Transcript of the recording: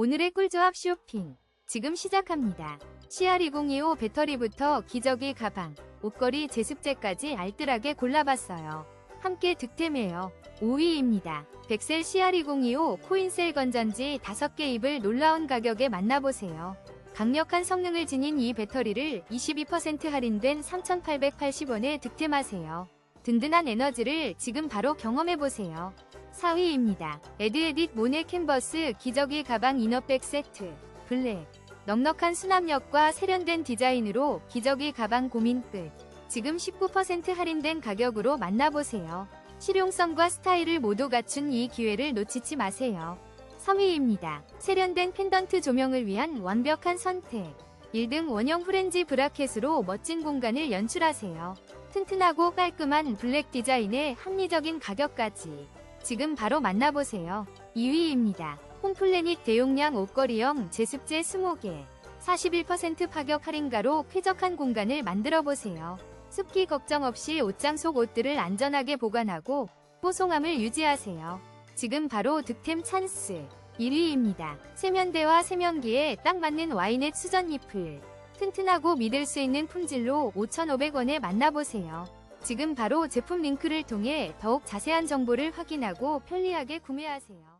오늘의 꿀조합 쇼핑 지금 시작합니다. CR2025 배터리부터 기저귀 가방, 옷걸이 제습제까지 알뜰하게 골라봤어요. 함께 득템해요. 5위입니다. 백셀 CR2025 코인셀 건전지 5개 입을 놀라운 가격에 만나보세요. 강력한 성능을 지닌 이 배터리를 22% 할인된 3,880원에 득템하세요. 든든한 에너지를 지금 바로 경험해보세요. 4위입니다. 에드에딧 모네 캔버스 기저귀 가방 이너백 세트 블랙 넉넉한 수납력과 세련된 디자인으로 기저귀 가방 고민 끝 지금 19% 할인된 가격으로 만나보세요. 실용성과 스타일을 모두 갖춘 이 기회를 놓치지 마세요. 3위입니다. 세련된 펜던트 조명을 위한 완벽한 선택 1등 원형 프렌지 브라켓으로 멋진 공간을 연출하세요. 튼튼하고 깔끔한 블랙 디자인에 합리적인 가격까지 지금 바로 만나보세요. 2위입니다. 홈플래닛 대용량 옷걸이형 제습제 20개 41% 파격 할인가로 쾌적한 공간을 만들어 보세요. 습기 걱정 없이 옷장 속 옷들을 안전하게 보관하고 뽀송함을 유지하세요. 지금 바로 득템 찬스 1위입니다. 세면대와 세면기에 딱 맞는 와인의 수전잎을 튼튼하고 믿을 수 있는 품질로 5,500원에 만나보세요. 지금 바로 제품 링크를 통해 더욱 자세한 정보를 확인하고 편리하게 구매하세요.